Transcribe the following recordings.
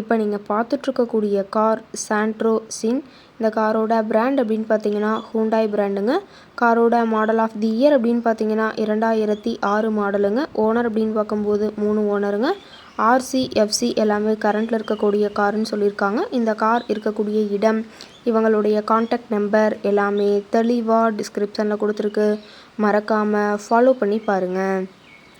இப்போ நீங்கள் பார்த்துட்ருக்கக்கூடிய கார் சாண்ட்ரோ சின் இந்த காரோட பிராண்ட் அப்படின்னு பார்த்தீங்கன்னா ஹூண்டாய் பிராண்டுங்க காரோட மாடல் ஆஃப் தி இயர் அப்படின்னு பார்த்தீங்கன்னா இரண்டாயிரத்தி ஆறு மாடலுங்க ஓனர் அப்படின்னு பார்க்கும்போது மூணு ஓனருங்க ஆர்சி எஃப்சி எல்லாமே கரண்ட்டில் இருக்கக்கூடிய காருன்னு சொல்லியிருக்காங்க. இந்த கார் இருக்கக்கூடிய இடம் இவங்களுடைய காண்டாக்ட் நம்பர் எல்லாமே தெளிவாக டிஸ்கிரிப்ஷனில் கொடுத்துருக்கு. மறக்காமல் ஃபாலோ பண்ணி பாருங்கள்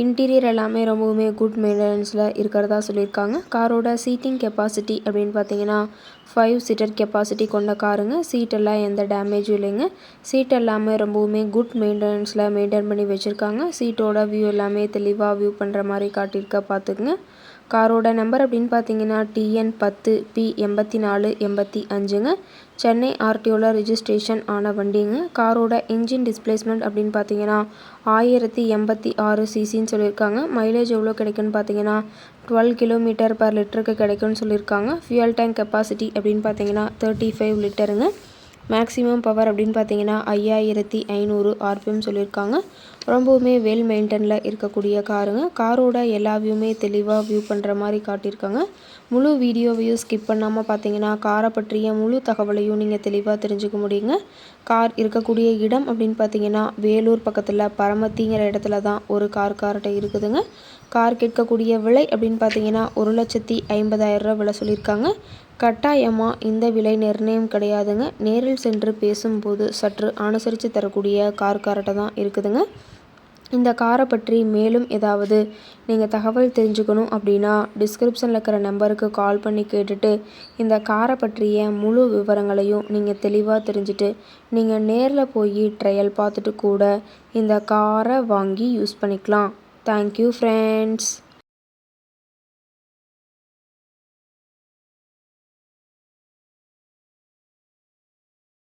இன்டீரியர் எல்லாமே ரொம்பவுமே குட் மெயின்டெனன்ஸில் இருக்கிறதா சொல்லியிருக்காங்க. காரோட சீட்டிங் கெப்பாசிட்டி அப்படின்னு பார்த்தீங்கன்னா ஃபைவ் சீட்டர் கெப்பாசிட்டி கொண்ட காருங்க. சீட்டெல்லாம் எந்த டேமேஜும் இல்லைங்க. சீட் எல்லாமே ரொம்பவுமே குட் மெயின்டெனன்ஸில் மெயின்டைன் பண்ணி வச்சுருக்காங்க. சீட்டோட வியூ எல்லாமே தெளிவாக வியூ பண்ணுற மாதிரி காட்டியிருக்க பார்த்துக்குங்க. காரோட நம்பர் அப்படின்னு பார்த்தீங்கன்னா டிஎன் பத்து பி எண்பத்தி நாலு எண்பத்தி அஞ்சுங்க. சென்னை ஆர்டிஓவில் ரிஜிஸ்ட்ரேஷன் ஆன வண்டிங்க. காரோட இன்ஜின் டிஸ்பிளேஸ்மெண்ட் அப்படின்னு பார்த்தீங்கன்னா ஆயிரத்தி எண்பத்தி ஆறு சிசின்னு சொல்லியிருக்காங்க. மைலேஜ் எவ்வளோ கிடைக்குன்னு பார்த்தீங்கன்னா டுவெல் கிலோமீட்டர் பர் லிட்டருக்கு கிடைக்கும்னு சொல்லியிருக்காங்க. ஃபியூயல் டேங்க் கெப்பாசிட்டி அப்படின்னு பார்த்தீங்கன்னா தேர்ட்டி ஃபைவ் லிட்டருங்க மேக்ஸிமம் பவர் அப்படின்னு பார்த்தீங்கன்னா ஐயாயிரத்தி ஐநூறு ஆர்பிஎம் சொல்லியிருக்காங்க. ரொம்பவுமே வெல் மெயின்டெனில் இருக்கக்கூடிய காருங்க காரோட எல்லா வியூமே தெளிவாக வியூ பண்ணுற மாதிரி காட்டியிருக்காங்க. முழு வீடியோவையும் ஸ்கிப் பண்ணாமல் பார்த்தீங்கன்னா காரை பற்றிய முழு தகவலையும் நீங்கள் தெளிவாக தெரிஞ்சுக்க முடியுங்க. கார் இருக்கக்கூடிய இடம் அப்படின்னு பார்த்தீங்கன்னா வேலூர் பக்கத்தில் பரமத்திங்கிற இடத்துல தான் ஒரு கார் கார்ட்டை இருக்குதுங்க. கார் கேட்கக்கூடிய விலை அப்படின்னு பார்த்தீங்கன்னா ஒரு லட்சத்தி ஐம்பதாயிரம் ரூபா விலை சொல்லியிருக்காங்க. கட்டாயமாக இந்த விலை நிர்ணயம் கிடையாதுங்க. நேரில் சென்று பேசும்போது சற்று அனுசரித்து தரக்கூடிய கார் கார்ட்டை தான் இருக்குதுங்க. இந்த காரை பற்றி மேலும் ஏதாவது நீங்கள் தகவல் தெரிஞ்சுக்கணும் அப்படின்னா டிஸ்கிரிப்ஷனில் இருக்கிற நம்பருக்கு கால் பண்ணி கேட்டுட்டு இந்த காரை பற்றிய முழு விவரங்களையும் நீங்கள் தெளிவாக தெரிஞ்சுட்டு நீங்கள் நேரில் போய் ட்ரையல் பார்த்துட்டு கூட இந்த காரை வாங்கி யூஸ் பண்ணிக்கலாம். Thank you friends